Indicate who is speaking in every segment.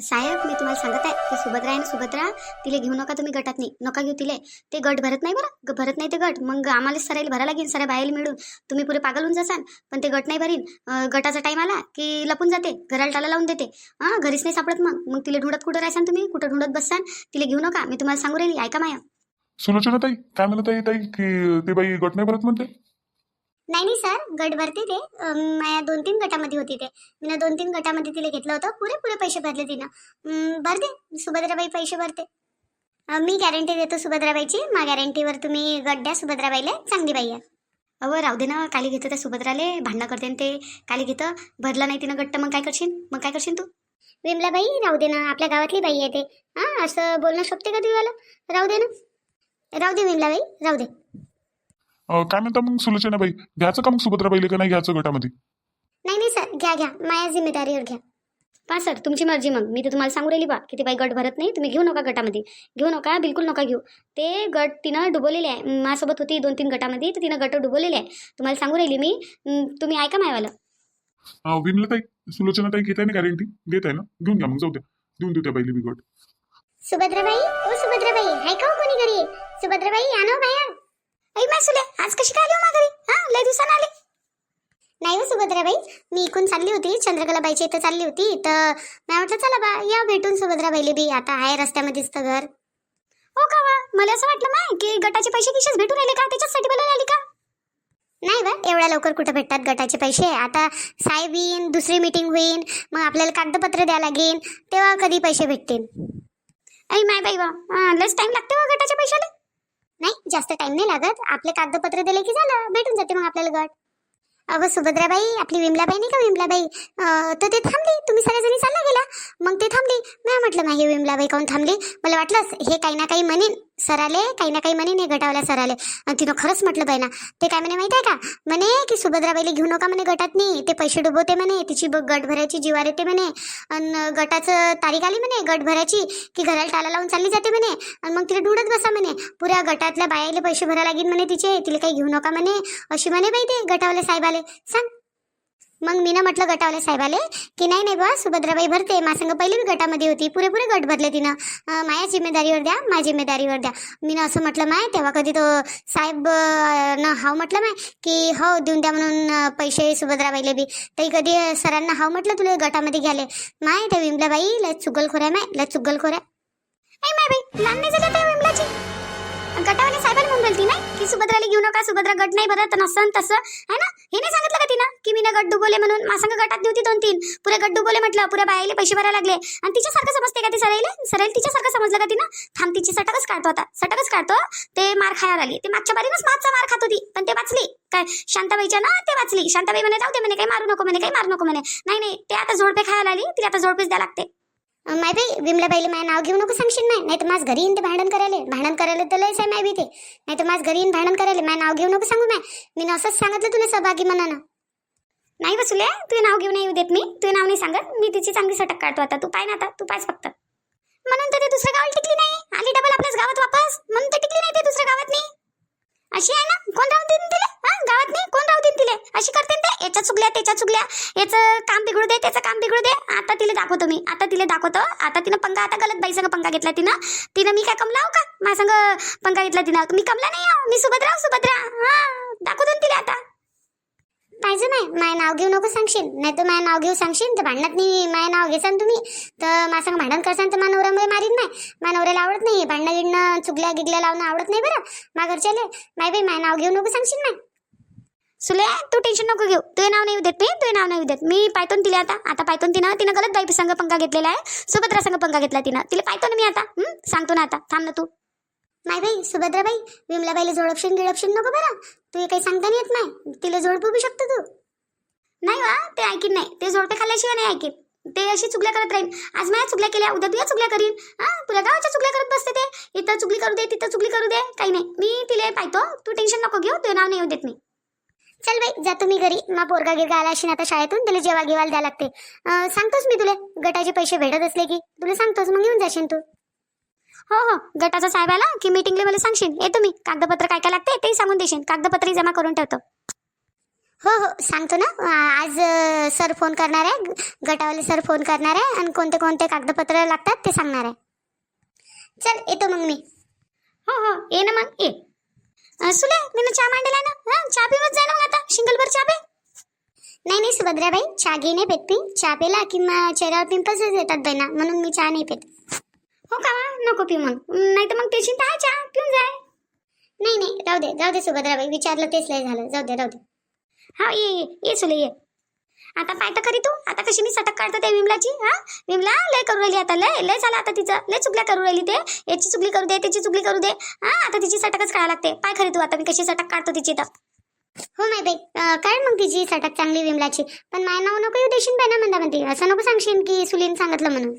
Speaker 1: साहेब मी तुम्हाला सांगत आहे की सुभद्रा आहे ना सुभद्रा तिला घेऊ नका तुम्ही गटात नाही. नका घेऊ तिले. ते गट भरत नाही बरं. भरत नाही ते गट. मग आम्हाला सरायला भरायला लागेल सऱ्या बाहेर मिळून. तुम्ही पुरे पागल होऊन जासान. पण ते गट नाही भरीन. गटाचा टाईम आला की लपून जाते. घराला टाला लावून देते. हां घरीच नाही सापडत मग. मग तिला ढुंडत कुठं राहसान तुम्ही? कुठं ढुंडत बससान? तिला घेऊ नका. मी तुम्हाला सांगू राहिली. ऐका माया.
Speaker 2: सुलोचना ताई काय म्हणत आहे ताई की ते बाई गट नाही भरत म्हणते?
Speaker 1: नाही नाही सर. गट भरते ते माझ्या दोन तीन गटामध्ये होती ते. मी दोन तीन गटामध्ये तिला घेतलं होतं. पुरे पुरे पैसे भरले तिनं. भरते सुभद्राबाई पैसे भरते. मी गॅरंटी देतो सुभद्राबाईची. मा गॅरंटीवर तुम्ही गट द्या सुभद्राबाईला. चांगली बाई आहे. अहो राहू दे ना. काली घेतं त्या सुभद्राले. भांडणं करते न ते काली घेतं. भरलं नाही तिनं गट्ट मग काय करशील? मग काय करशील तू? विमलाबाई राहू दे ना. आपल्या गावातली बाई आहे ते. हां असं बोलणं शोभते का तुम्हाला राहू दे ना. राहू दे विमलाबाई. राहू दे.
Speaker 2: काय म्हणता मग सुलोचना बाई? घ्यायचं का मग सुभद्रा बाईले का नाही घ्यायचं गटामध्ये?
Speaker 1: नाही नाही सर घ्या घ्या. माझ्या जिम्मेदारीवर घ्या. पा सर तुमची मर्जी मग. मी तर तुम्हाला सांगू राहिली बा की ते बाई गट भरत नाही. तुम्ही घेऊ नका गटामध्ये. घेऊ नका बिलकुल नका घेऊ. ते गट तिनं डुबवलेले आहे. माझ्यासोबत होती दोन तीन गटामध्ये. तर तिनं गट डुबवलेले आहे. तुम्हाला सांगू राहिली मी. अं, तुम्ही ऐका मायवालं.
Speaker 2: अं, सुलोचना ताई घेत आहे ना गॅरंटी घेत आहे ना? घेऊन घ्या मग जाऊ द्या. देऊन देऊ त्या बाईले
Speaker 1: सुभद्राबाई? ओ सुभद्राबाई हाय का हो कोणी घरी? सुभद्राबाई आणो बाया. ऐ मासुले आज कशी काय आली हो घरी हा लय दिवसानं आली. नाही हो सुभद्राबाई मी इकून चालली होती चंद्रकलाबाईच्या इथं चालली होती तर मी म्हटलं चला बा या भेटून सुभद्राबाईले बी आता आहे रस्त्यामध्येच तर घर. हो का वा मला असं वाटलं माय की गटाचे पैसे किशेच भेटून राहिले का? त्याच्यासाठी बोलायला आली का? नाही बा एवढ्या लवकर कुठं भेटतात गटाचे पैसे? आता साहेब येईन दुसरी मीटिंग होईन मग आपल्याला कागदपत्र द्या लागेल तेव्हा कधी पैसे भेटतील? अरे माय बाई बा लस टाईम लागते हो गटाच्या पैशाला? नाही जास्त टाइम नाही लागत. आपले कागदपत्र दिले की झालं भेटून जाते मग आपल्याला गट अहो सुभद्राबाई आपली विमलाबाई नाही का विमलाबाई? तर ते थांबली. तुम्ही सगळ्याजणी चालला गेला. मग ते थांबली. नाही म्हटलं नाही विमलाबाई काऊन थांबली? मला वाटलंच हे काही ना काही म्हणेन सराले काही ना काही म्हणे हे गटावल्या सराले. आणि तिनं खरंच म्हटलं बाई ना ते काय म्हणे माहिती आहे का? म्हणे की सुभद्राबाईला घेऊ नका म्हणे गटात नाही ते पैसे डुबवते म्हणे तिची गट भरायची जीवार येते म्हणे. आणि गटाचं तारीख आली म्हणे गट भरायची की घराला टाला लावून चालली जाते म्हणे. आणि मग तिला डुडत बसा म्हणे. पुऱ्या गटातल्या बायाले पैसे भरा लागेल म्हणे तिचे तिला काही घेऊ नका म्हणे. अशी म्हणे बाई ते गटावाले साहेबाले. सांग मग मी ना म्हटलं गटावले साहेबाले की नाही नाही बा सुभद्राबाई भरते. माझ्या पहिले बी गटामध्ये होती. पुरेपुरे गट भरले तिनं. माया माझ्या जिम्मेदारीवर द्या माझ्या जिम्मेदारीवर द्या. मी ना असं म्हटलं माय तेव्हा कधी तो साहेब न हाव म्हटलं माय की हो देऊन द्या म्हणून पैसे सुभद्राबाईले बी. तरी कधी सरांना हाव म्हटलं तुला गटामध्ये घ्याले माय त्या विमलाबाई लय चुगलखोर आहे माय लय चुगलखोर आहे. ऐ माय बाई लहान नाही झाली त्या विमलाची. गटावाले साहेबांनी म्हणून बोलती नाही की सुभद्राला घेऊ नका सुभद्रा गट नाही भरत नसन तसं. आहे ना? हे नाही सांगितलं का तिनं? की मी ना गट डुबवले म्हणून मासंग गटात नव्हती दोन तीन. पुरे गट डुबवले म्हटलं पुऱ्या बायाले पैसे भरायला लागले. आणि तिच्यासारखं समजते का ती सरायले सरळ तिच्यासारखं समजलं का तिनं? थांब तिची सटकच काढतो आता. सटकच काढतो ते मार खायला आली ते मागच्या बारीनच मागचा मार खात होती पण ते वाचली. काय शांताबाईच्या ना ते वाचली. शांताबाई म्हणे जाऊ दे म्हणे काही मारू नको म्हणे काही मारू नको म्हणे. नाही नाही ते आता जोडपे खायला आली तिला आता जोडपेच द्या लागते. माय बाई विमलाबाईला माझं नाव घेऊ नको सांगशील नाही नाही तर माझ घरी येईन ते भांडण करायला. भांडण करायला तर लयच आहे माय बी ते नाही तर माझ घरी येईन भांडण करायला. माझं नाव घेऊ नको सांगू माय. मी ना असंच सांगितलं तुला सहभागी मनानं. नाही बसुले तुझे नाव घेऊन येऊ देत मी. तुझे नाव नाही सांगत. मी तिची चांगली सटक काढतो आता. तू पाय ना आता. तू पायच फक्त. म्हणून तर ते दुसऱ्या गावाला टिकली नाही. आली डबल आपल्याच गावात वापस. म्हणून तर टिकली नाही ते दुसऱ्या गावात नाही अशी आहे ना? कोण राहून देईन तिला? हा? गावात नाही? कोण राहू देईन तिला? अशी करते ते? याच्या चुकल्या त्याच्या चुकल्या याचं काम बिघडू दे त्याचं काम बिघडू दे. आता तिला दाखवतो मी. आता तिला दाखवतो. आता तिनं पंगा आता गलत बाई संग पंगा घेतला तिनं. तिनं मी काय कमला हो का? माझ्या संग पंगा घेतला तिनं. मी कमला नाही मी सुभद्रा सुभद्रा. हा. दाखवतो ना तिला आता. पाहिजे नाही? माय नाव घेऊ नको सांगशील. नाही तर माय नाव घेऊ सांगशील तर भांडणात नाही माय नाव घेसान तुम्ही. तर माझं भांडण करसान तर माझ्या नवऱ्यामुळे मारीन नाही. माझ्या नवऱ्याला आवडत नाही. भांडणं गिडणं चुगल्या गिगल्या लावणं आवडत नाही बरं. मा घरच्याले. माय बाई माय नाव घेऊ नको सांगशील नाही सुले तू टेन्शन नको घेऊ. तुझे नाव नाही देत मी तुझे नाव नाही येऊ देत मी पायतोन तिला आता. आता पायतोन तिनं तिनं गलत बाई संघ पंखा घेतलेला आहे. सुभद्रा संघ पंखा घेतला तिनं. तिला पायतो ना मी आता. सांगतो ना आता. थांब ना तू. माय बाई सुभद्राबाई विमलाबाईला जोडपशील गिळपशील नको बरं. तू काही सांगता नाही येत नाही तिला जोडपू बी शकतो तू. नाही वा ते ऐकीन नाही. ते जोडपे खाल्ल्याशिवाय नाही ऐकीन. ते अशी चुगल्या करत राहील आज माझ्या चुगल्या केल्या उद्या तुझ्या चुगल्या करीन. हा तुला गावाच्या चुगल्या करत बसते ते. इथं चुगली करू दे तिथं चुगली करू दे. काही नाही. मी तिला पाहतो. तू टेन्शन नको घेऊ. तुझं नाव नाही येऊ देत मी. चल बाई जातो मी घरी. मा पोरगा गिरगा आला अशी आता शाळेतून. तिला जेवा गिवायला द्या लागते. सांगतोस सांगतोच मी तुला. गटाचे पैसे भेटत असले की. तुला सांगतोच मग येऊन जाशील तू. हो हो. गटाचा साहेब आला की मीटिंगला मला सांगशील. येतो मी. कागदपत्र काय काय लागते तेही सांगून देशील. कागदपत्रही जमा करून ठेवतो. हो हो. सांगतो ना. आज सर फोन करणार आहे. गटावाले सर फोन करणार आहे आणि कोणते कोणते कागदपत्र लागतात ते सांगणार आहे. चल येतो मग मी. हो हो. ये ना मग. ये. सुले मी चहा मांडला ना. हा चहा पिऊनच जा ना मग आता. शिंगलभर चहा पे. नाही नाही सुभद्राबाई. चहा घे नाही पेत मी चहा पेला की चेहऱ्यावर पिंपल्स येतात बाई ना. म्हणून मी चहा नाही पेत. हो का नको पिऊ मग. नाही तर मग ते आहे चहा पिऊन जाय नाही नाही राहू दे जाऊ दे सुभद्राबाई. विचारलं तेच लय झालं. जाऊ दे राहू दे. हा ये ये ये सुले ये. आता पाय तर खरी तू. आता कशी मी सटक काढतो त्या विमलाची हा? विमला लय करू राहिली आता. लय लय झालं आता तिचं. लय चुकल्या करू राहिली ते. याची चुकली करू दे त्याची चुकली करू दे. हा आता तिची सटकच काढायला लागते. पाय खरी तू आता मी कशी सटक काढतो तिची तर. हो माय बाई. अं, काढ मग तिची सटक चांगली विमलाची. पण माय नाव नको येऊ देशील बाई ना म्हणता म्हणते असं नको सांगशील की सुलीन सांगितलं म्हणून.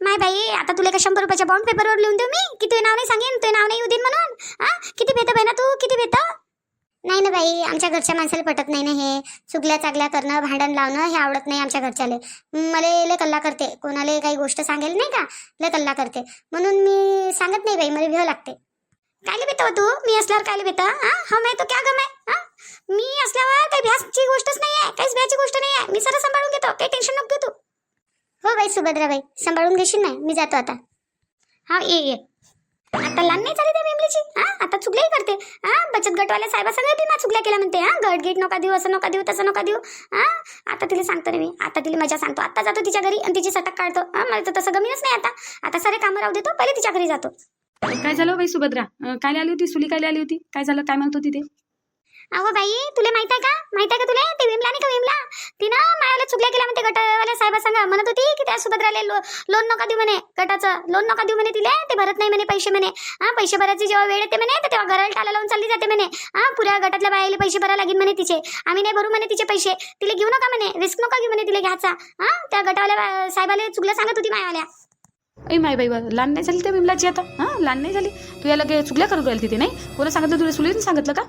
Speaker 1: माय बाई आता तुला का शंभर रुपयाच्या बॉन्ड पेपरवर लिहून देऊ मी? की तुझे नाव नाही सांगेन? तुझे नाव नाही येऊ देईन म्हणून? हा? किती भेटत बाई ना तू? किती भेट? नाही ना बाई आमच्या घरच्या माणसाला पटत नाही ना हे. चुकल्या चागल्या करणं भांडण लावणं हे आवडत नाही आमच्या घरच्याले. मला लय कल्ला करते. कोणाला काही गोष्ट सांगेल नाही का? लय कल्ला करते. म्हणून मी सांगत नाही बाई मला भिव लागते. काय बेता हो तू? मी असल्यावर कायले बेता हा? हम आहे तो क्या गम आहे? हा? मी असल्यावर काही भ्यासची गोष्टच नाही आहे काहीच भ्याची गोष्ट नाही आहे मी सर सांभाळून घेतो. काही टेन्शन नको घेऊ तू. हो बाई सुभद्राबाई सांभाळून घेशील नाही मी जातो आता. हा ये ये. आता लहान नाही झाली त्या मेमलीची हा आता चुकल्याही करते. हा बचत गटवाल्या साहेबा सगळ्या मा चुकल्या केल्या म्हणते. हा गट गेट नका देऊ असं नका देऊ तसं नका देऊ. हा आता तिला सांगतो ना मी. आता तिला मजा सांगतो. आता जातो तिच्या घरी आणि तिची सटक काढतो. हा मला तर तसं गमीच नाही आता. आता सारे कामं राहू देतो पहिले तिच्या घरी जातो.
Speaker 3: काय झालं हो बाई सुभद्रा? अं, काय आली होती? सुली काय आली होती? काय झालं? काय म्हणत होती ते?
Speaker 1: अहो बाई तुला माहीत आहे का? माहीत आहे का तुला? ते विमला नाही का विमला? तिनं मायाला चुकल्या केल्या म्हणते गटवाल्या साहेबा सांगा. म्हणत होती की त्या सुभद्राले लो, लोन नका देऊ म्हणे गटाचं. लोन नका देऊ म्हणे तिला ते भरत नाही म्हणे पैसे म्हणे. हा पैसे भरायची जेव्हा वेळ येते म्हणे तर तेव्हा घराला टाला लावून चालली जाते म्हणे. हा पुऱ्या गटातल्या बायाला पैसे भरायला लागेल म्हणे तिचे. आम्ही नाही भरू म्हणे तिचे पैसे. तिला घेऊ नका म्हणे रिस्क नका घेऊ म्हणे तिला घ्यायचा. हा त्या गटावाल्या साहेबाला चुकल्या सांगत होती मायावाल्या.
Speaker 3: ऐ माय बाई बा लहान नाही झाली त्या विमलाची आता? हां लहान नाही झाली? तू याला चुकल्या करू राहिली तिथे नाही? कोणा सांगितलं तुला सुलीन सांगितलं का?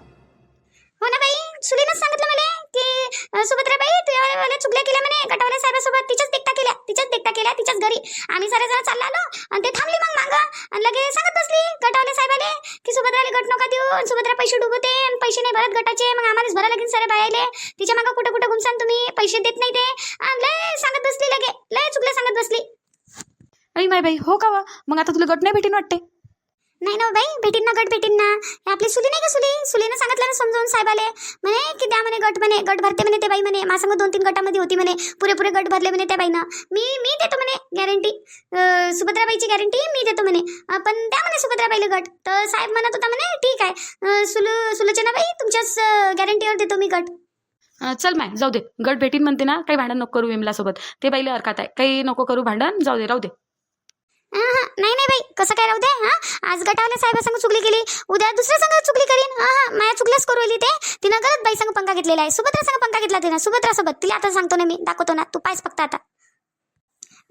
Speaker 1: हो ना बाई? सुलीनच सांगितलं मला की सुभद्राबाई तुझ्या चुकल्या केल्या म्हणे गटावाल्या साहेबासोबत. तिच्याच देखता केल्या तिच्याच देखता केल्या तिच्याच घरी. आम्ही सारे जरा चालला आलो आणि ते थांबली मग मागं आणि लगे सांगत बसली गटावाल्या साहेबाले की सुभद्राला गट नका देऊ. सुभद्रा पैसे डुबते आणि पैसे नाही भरत गटाचे. मग आम्हालाच भरा लागेल सारे बायाले. तिच्या मागं कुठं कुठं घुमसान तुम्ही? पैसे देत नाही ते. आणि लय सांगत बसली लगे लय चुकल्या सांगत बसली.
Speaker 3: अरे माय बाई हो का मग आता तुला गट नाही भेटेन वाटते?
Speaker 1: नाही ना हो बाई भेटीन ना गट भेटीन ना. हे आपली सुली नाही का सुली? सुलीनं सांगितलं ना समजावून साहेबाले. म्हणे की द्या म्हणे गट म्हणे गट भरते म्हणे ते बाई म्हणे. माझ्या दोन तीन गटामध्ये होती म्हणे. पुरेपुरे गट भरले म्हणे त्या बाईनं. मी मी देतो म्हणे गॅरंटी सुभद्राबाईची गॅरंटी मी देतो म्हणे. पण द्या म्हणे सुभद्राबाईला गट. तर साहेब म्हणत होता म्हणे ठीक आहे. सुलू सुलोचना बाई तुमच्याच गॅरंटीवर देतो मी गट.
Speaker 3: चल माय जाऊ दे. गट भेटीन म्हणते ना काही भांडण नको करू विमलासोबत. ते बाईला हरकत आहे. काही नको करू भांडण जाऊ दे राहू दे.
Speaker 1: अहं, नाही नाही बाई कसं काय राहू दे हा आज गटावल्या साहेबा संग चुकली केली उद्या दुसऱ्या संग चुकली करीन. हा हा माया चुकल्याच करू ते. तिनं गलत बाई संग पंखा घेतलेला आहे. सुभद्रा संग पंखा घेतला तिनं सुभद्रा सोबत तिला आता सांगतो ना मी दाखवतो ना. तू पायच फक्त आता.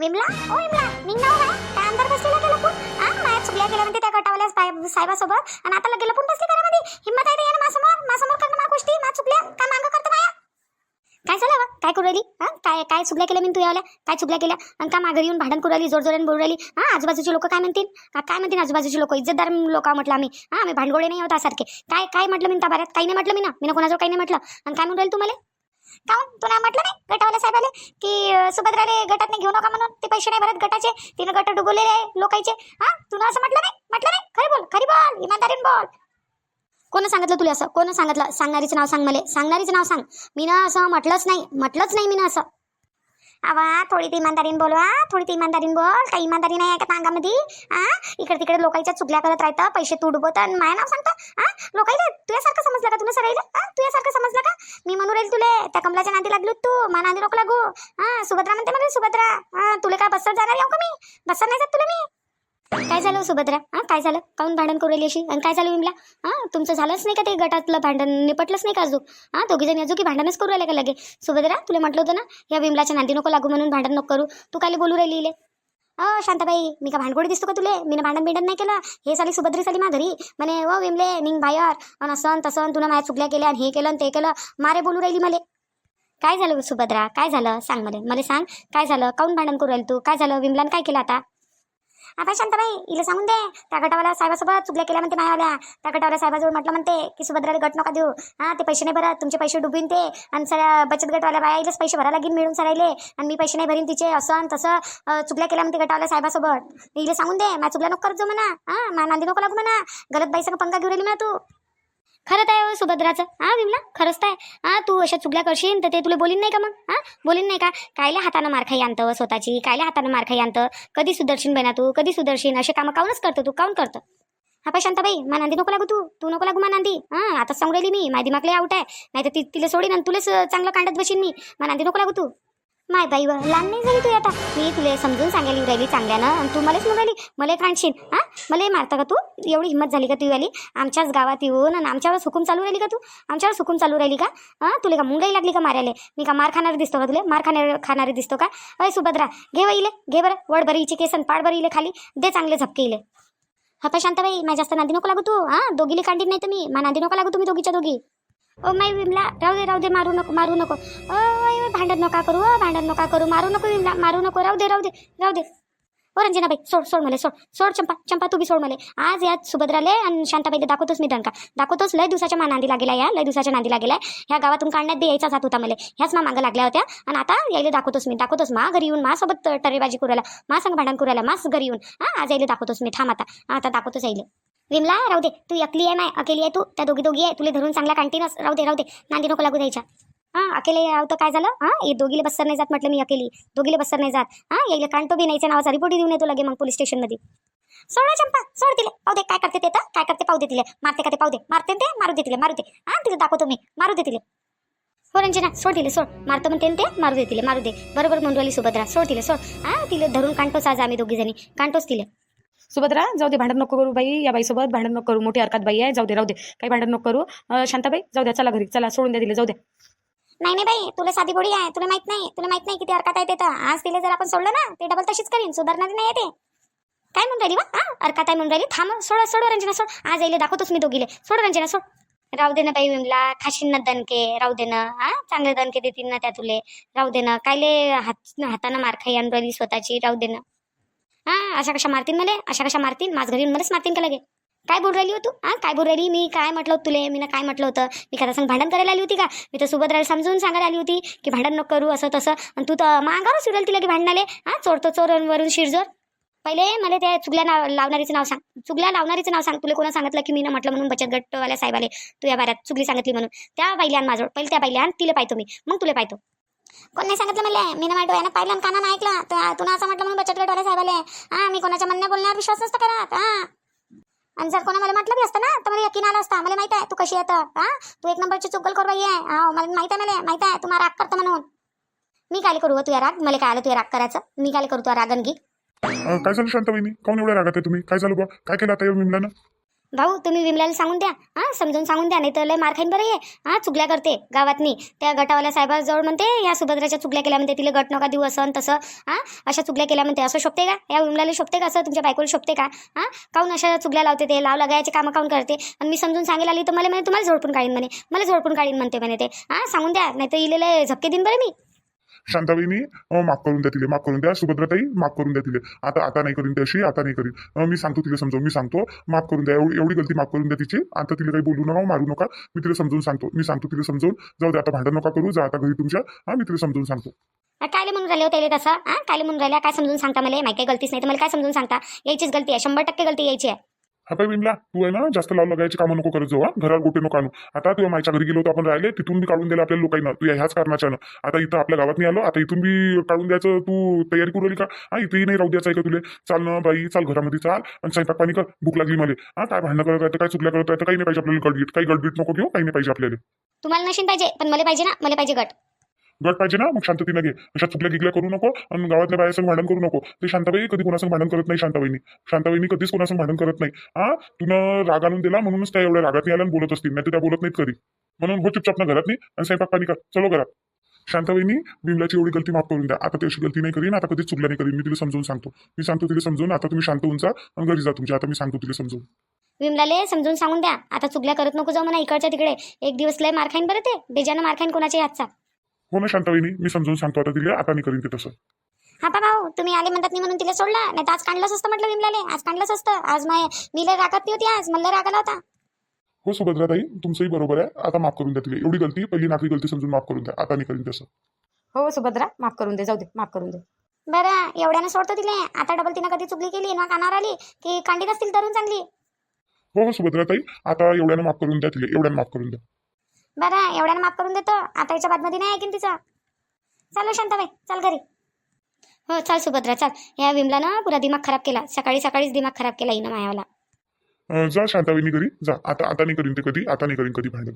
Speaker 1: विमला ओ विमला निघणार आहे. काय अंदर बसलेला गेला पण हा माया चुकल्या केल्या म्हणते त्या गटावल्या साहेब- साहेबासोबत. आणि आता लगे लपून बसली घरामध्ये. हिम्मत आहे ते येणं मासमोर मासमोर करणं मा गोष्टी मा चुकल्या काय मागं करतो माया काय झालं काय करू राहिली? काय काय चुकल्या केल्या मी तू यावल्या काय चुकल्या केल्या? आणि का माघारी येऊन भांडण करू राहिली? जोर बोलू राहिली? हा? आजूबाजूचे लोक काय म्हणतील? काय म्हणतील आजूबाजूचे लोक? इज्जतदार लोक म्हटलं आम्ही. हा आम्ही भांडगोळे नाही होता सारखे काय काय म्हटलं मी ताबाऱ्यात? काही नाही म्हटलं मी ना? मी ना कोणाजवळ काही नाही म्हटलं. आणि काय म्हणून राहील तुम्हाला काऊन? तुला म्हटलं नाही गटावाल्या साहेबाले की अं, सुभद्राले गटात नाही घेऊ नका म्हणून? ते पैसे नाही भरत गटाचे. तिनं गट डुबवलेले लोकायचे लोकांचे. हा? तुला असं म्हटलं नाही? म्हटलं नाही? खरी बोल. खरी बोल. इमानदारीन बोल. कोण सांगितलं तुला असं? कोण सांगितलं? सांगणारीचं नाव सांग मला. सांगणारीचं नाव सांग. मी ना असं म्हटलंच नाही. म्हटलंच नाही मी ना असं. आवा थोडी ती इमानदारीन बोलवा थोडी ती इमानदारीन बोल. काही इमानदारी नाही आहे का अंगामध्ये हा? इकडे तिकडे लोकांच्या चुकल्या करत राहतं पैसे तू आणि माया नाव सांगता. हा? लोकांना तुझ्यासारखं समजलं का तुला सरायला हा? तुझ्यासारखं समजलं का? मी म्हणू राहील तुले त्या कमलाच्या नांदी लागलो तू. मा नांदी नको लागू. हा? सुभद्रा म्हणते मला सुभद्रा. हा? तुला काय बसत जाणार येऊ का मी? बसत नाही जात तुला मी? काय झालं सुभद्रा? हा काय झालं? काऊन भांडण करू राहिली अशी? आणि काय झालं विमला? हा तुमचं झालंच नाही का ते गटातलं भांडण? निपटलंच नाही का अजून? हा दोघी जणी अजून की भांडणच करू राहिले का लगे? सुभद्रा तुला म्हटलं होतं ना या विमलाच्या नांदी नको लागू म्हणून भांडण नको करू. तू काय बोलू राहिली इले? अ शांताबाई मी का भांडगोडी दिसतो का तुले? मी भांडण बिंडण नाही केलं. हे साली सुभद्री साली मा घरी म्हणे ओ विमले निंग भायर आणि असं तसं तुला माझ्या चुकल्या केल्या आणि हे केलं आणि ते केलं. मारे बोलू राहिली मले. काय झालं सुभद्रा? काय झालं? सांग मला. मला सांग काय झालं? काऊन भांडण करू राहिली तू? काय झालं? विमलान काय केलं आता? आता शांताबाई इला सांगून दे. त्या गटावाला साहेबासोबत चुकल्या केल्या म्हणते मायावाल्या. त्या गटावाला साहेबाजवळ म्हटलं म्हणते की सुभद्राला गट नका देऊ. हा ते पैसे नाही भरत. तुमचे पैसे डुबीन ते. आणि सगळ्या बचत गटवाल्या बाया इलेच पैसे भरायला लागेल मिळून सरायले आणि मी पैसे नाही भरीन तिचे. असं आणि तसं चुकल्या केल्या म्हणते गटावाल्या साहेबासोबत. इले सांगून दे. माझ्या चुकल्या नको करत जो म्हणा. हा मा नांदी नको लागू म्हणा. गलत बाई संग पंगा घेऊन राहिली म्हणा तू. खरंच आहे हो सुभद्राचं. हा विमला? खरंच आहे. हा तू अशा चुकल्या करशील तर ते तुला बोलीन नाही का मग? हा बोलीन नाही का? कायल्या हातानं मारखाई आणतं स्वतःची कायल्या हातानं मारखाई आणतं? कधी सुदर्शन बना तू? कधी सुदर्शन असे कामं काऊनच करतो तू? काऊन करतं? हा प्रशांत शांताबाई मा नांदी नको लागू तू. तू नको लागू मा नांदी. हा आता सांगू राहिली मी. माझी दिमागले आउट आहे. नाही तर ती तिला सोडीन आणि तुलाच चांगलं कांडत बशीन मी. मा नांदी नको लागू तू. माय बाई व लहान नाही झाली तू आता. मी तुला समजून सांगायला राहिली चांगल्यानं. आणि तू मलाच म्हणून राहिली मला खाणशील हां? मला मारता का तू? एवढी हिंमत झाली का तू आली आमच्याच गावात येऊन आणि आमच्यावर हुकूम चालू राहिली का तू? आमच्यावर हुकूम चालू राहिली का? हां? तुला का मुंगाई लागली का मारायला? मी का मार खाणारी दिसतो का तुला? मार खाणारे खाणारी दिसतो का? अय सुभद्रा घे वं इले घे बरं. वड बरं केसन पाड बरी इले खाली. दे चांगले झपके इले. हा पाय शांताबाई माझ्या जास्त नांदी नको लागू तू हां? दोघीले कांडीत नाही तर मी. मा नांदी नको लागू तुम्ही दोघीच्या दोघी. ओ माय विमला राहू दे राहू दे मारू नको मारू नको. ओ भांडण नका करू ओ भांडण नका करू मारू नको विमला मारू नको राहू दे राहू दे राहू दे. ओ रंजनाबाई सोड सोड मला सोड सोड चंपा चंपा तू बी सोड मला. आज यात सुभद्राले आणि शांताबाईले दाखवतोच मी दणका. दाखवतोच लय दिवसाच्या मा नांदी लागेला या लय दिवसाच्या नांदी लागेला. ह्या गावातून काढण्यात बी यायचा जात होता मला. ह्याच मा मागं लागल्या होत्या. आणि आता यायला दाखवतोच मी दाखवतोच मा घरी येऊन मासोबत टरेबाजी करायला मा संग भांडण करायला मास घरी येऊन. हा आज यायला दाखवतोच मी थांब आता. आता दाखवतोच यायले. विमला राहू दे. तू एकली आहे माय अकेली आहे तू. त्या दोघी दोघी आहे. तुला धरून चांगला कांटीनच राहू दे राहू दे. नांदी नको लागू द्यायच्या. हां अकेले राहू तर काय झालं? हां दोघीले बसर नाही जात म्हटलं मी अकेली. दोघीले बसर नाही जात. हा यायला कांटो बी नाहीच्या नावाचा रिपोर्ट देऊन येतो लगे मग पोलीस स्टेशनमध्ये सोडा चंपा सोड दिले पाहू दे काय करते ते तर. काय करते पाहू दे तिले. मारते का ते पाहू दे. मारते ते मारू दे तिले मारू दे. हां तिला दाखवतो मी. मारू दे तिले. हो रंजना सोड दिले सोड. मारतो म्हणते ना ते मारू दे तिले मारू दे. बरोबर म्हणून सुभद्रा सोड तिले सोड. हां तिले धरून कांटोच आज आम्ही दोघी जणी कांटोच तिले.
Speaker 3: सुभद्रा जाऊ दे भांडण नको करू बाई या बाईसोबत. भांडण नको करू. मोठी हरकत बाई आहे. जाऊ दे राहू दे. काही भांडण नको करू. शांताबाई जाऊ द्या. चला घरी. चला सोडून द्या दिले जाऊ द्या
Speaker 1: नाही नाही बाई. तुला साधी गोडी आहे. तुला माहीत नाही. तुला माहीत नाही किती हरकत आहे ते तर. आज तिला जर आपण सोडलं ना ते डबल तशीच करीन. सुधारणार नाही ते. काय म्हणून राहिली वा हरकत आहे म्हणून राहिली. थांब. सोड सोड रंजना सोड. आज यायला दाखवतोच मी दोघीले. सोड रंजना सोड. राहू दे ना बाई विमला. खाशीन ना दणके. राहू दे ना. हा? चांगले दणके देतील ना त्या तुले. राहू दे ना. कायले हात हातानं मारखाई आणून राहिली स्वतःची. राहू दे ना. हा अशा कशा मारतीन मला? अशा कशा मारतीन माझ घरी मलाच मारतीन का लगे? काय बोल राहिली हो तू? हा काय बोल राहिली? मी काय म्हटलं होतं तुले? मी काय म्हटलं होतं? मी कदा संग भांडण करायला आली होती का? मी तर सुभद्राला समजून सांगायला आली होती की भांडण नको करू असं तसं. आणि तू तर मागावर सुरेल तिला की भांडणाले. हा चोरतो चोर वरून शिरजोर. पहिले मला त्या चुगल्या नाव लावणारीचं नाव सांग. चुगल्या लावणारीचं नाव सांग. तुला कोणा सांगितलं की मी ना म्हटलं म्हणून बचत गटवाल्या साहेबाले? तू या बाऱ्यात चुगली सांगितली म्हणून. त्या बाईल्यान माझं पहिले त्या बाईल्यान तिला पाहतो मी. मग तुला पाहतो. कोण नाही सांगितलं म्हणले? मी ना माझ्या डोळ्यानं पाहिलं आणि कानानं ऐकलं. तू तुला असं म्हटलं म्हणून बचत गटवाल्या साहेबाले. हा मी कोणाच्या म्हणण्या बोलण्यावर विश्वास नसतं करत. हा. आणि जर कोणा मला म्हटलं बी असतं ना तर मला यकीन आलं असतं. मला माहीत आहे तू कशी येतं हा? तू एक नंबरची चुकल करवाई आहे. हा मला माहीत आहे मला माहीत आहे. तुम्हाला राग करतो म्हणून. मी काय करू हो तुझ्या राग? मला काय आलं तुझ्या राग करायचं? मी काय करू तुझ्या रागणगी
Speaker 2: अं, काय झालं शांत शांताबाईनी? काऊन एवढ्या रागात आहे तुम्ही? काय झालं बा काय केलं आता या विमलानं?
Speaker 1: भाऊ तुम्ही विमलाला सांगून द्या. हां समजून सांगून द्या नाही तर लय मार खाईन बरं ये हा चुगल्या करते गावातनी. त्या गटावाल्या साहेबाजवळ म्हणते या सुभद्राच्या चुगल्या केल्या म्हणते तिला गट नका देऊ असं तसं. हां अशा चुगल्या केल्या म्हणते असं शोभते का? या विमलाला शोभते का असं? तुमच्या बायकोला शोभते का? हां काऊन अशा चुगल्या लावते ते? लाव लगायचे कामं काऊन करते? आणि मी समजून सांगेल आली तर मला म्हणे तुम्हाला झोडपून काढीन म्हणे. मला झोडपून काढीन म्हणते म्हणे ते. हां सांगून द्या नाही तर इलेले झपके देईन बरं मी.
Speaker 2: शांताबाईनी अं, माफ करून द्या तिले माफ करून द्या. सुभद्राताई माफ करून द्या तिले. आता आता नाही करीन तशी आता नाही करीन. मी सांगतो तिला समजावून मी सांगतो. माफ करून द्या. एवढी एवढी गलती माफ करून द्या तिची. आता तिला काही बोलू नका मारू नका. मी तिला समजून सांगतो. मी सांगतो तिला समजावून. जाऊ दे आता भांडण नका करू. जा आता घरी तुमच्या. हा मी तिला समजून सांगतो.
Speaker 1: काय कायले म्हणून राहिले होते तसं? हा कायले म्हणून राहिल्या काय समजून सांगता मला? माहिती काही गलतीच नाही. तर मला काय समजून सांगता? यायचीच गलती आहे. शंभर टक्के गलती यायची आहे.
Speaker 2: हा पाय विमला तू आहे ना जास्त लाव लगायचे कामं नको करत जाऊ हा. घरात गोटे नको आणू. आता तुझ्या माझ्या घरी गेलो होतो आपण राहिले तिथून बी काढून दिलं आपल्या लोकांना. तू ह्याच कारणाच्या आता इथं आपल्या गावात नाही आलो आता इथून बी काढून द्यायचं तू तयारी करू राहिली का? हा इथंही नाही राहू द्यायचं आहे का तुले? चाल ना बाई चाल घरामध्ये चाल. आणि स्वयंपाक पाणी कर भूक लागली मला. हा काय भांडणं करत राहतं काय चुकल्या करत राहतं काही नाही पाहिजे आपल्याला गडबीट. काही गडबीट नको घेऊ काही नाही पाहिजे आपल्याला.
Speaker 1: तुम्हाला नशीन पाहिजे पण मला पाहिजे ना मला पाहिजे गट.
Speaker 2: गट पाहिजे ना मग शांततेनं घे. अशा चुकल्या गिगल्या करू नको आणि गावातल्या बायासंग भांडण करू नको. ते शांताबाई कधी कोणासंग भांडण करत नाही शांताबाईनी. शांताबाईनी कधीच कोणासंग भांडण करत नाही. हा तुनं राग आणून दिला म्हणूनच त्या एवढ्या रागात आल्या आणि बोलत असतील. नाही तर त्या बोलत नाहीत कधी. म्हणून हो चुपचाप ना घरात नाही आणि स्वयंपाक पाणी कर. चलो घरात. शांताबाईनी बिमलाची एवढी गलती माफ करून द्या. आता ती अशी गलती नाही करीन आता कधीच चुकल्या नाही करीन. मी तिला समजून सांगतो. मी सांगतो तिला समजून आता तुम्ही शांत होऊन जा आणि घरी जा तुमच्या. आता मी सांगतो तिला समजून
Speaker 1: विमलाले समजून सांगून द्या. आता चुकल्या करत नको जाऊ म्हणा इकडच्या तिकडे. एक दिवस लय मार खाईन बरं ते. बेजानं मार खाईन कोणाच्या हातचा.
Speaker 2: हो ना शांताबाईनी. मी समजून सांगतो आता तिला. आता नाही करीन ते तसं.
Speaker 1: हा पा भाऊ तुम्ही आले म्हणतात नाही म्हणून तिला सोडला. नाही तर आज काढलंच असतं म्हटलं विमलाले. आज काढलंच असतं. आज माय मीला रागत नाही होती आज. मला राग आला होता.
Speaker 2: हो सुभद्राताई तुमचंही बरोबर आहे. आता माफ करून द्या तिला. एवढी गलती पहिली नाकरी गलती समजून माफ करून द्या. आता नाही करीन तसं.
Speaker 3: हो सुभद्रा माफ करून दे. जाऊ दे माफ करून दे.
Speaker 1: बरं एवढ्यानं सोडतो तिले. आता डबल तिनं कधी चुकली केली ना कानावर आली की कांडी नसतील तरून चांगली.
Speaker 2: हो हो सुभद्राताई. आता एवढ्यानं माफ करून द्या तिला. एवढ्यानं माफ करून द्या.
Speaker 1: बरं एवढ्यानं माफ करून देतो. आता याच्या बादमध्ये नाही ऐकीन तिचा. चालू शांताबाई चाल घरी. हो चाल सुभद्रा चाल. या विमलानं पुरा दिमाग खराब केला. सकाळी सकाळीच दिमाग खराब केला हिनं मायावाला.
Speaker 2: अं, जा शांताबाईनी घरी. जा. आता आता नाही करीन ते कधी आता नाही करीन कधी भांडण.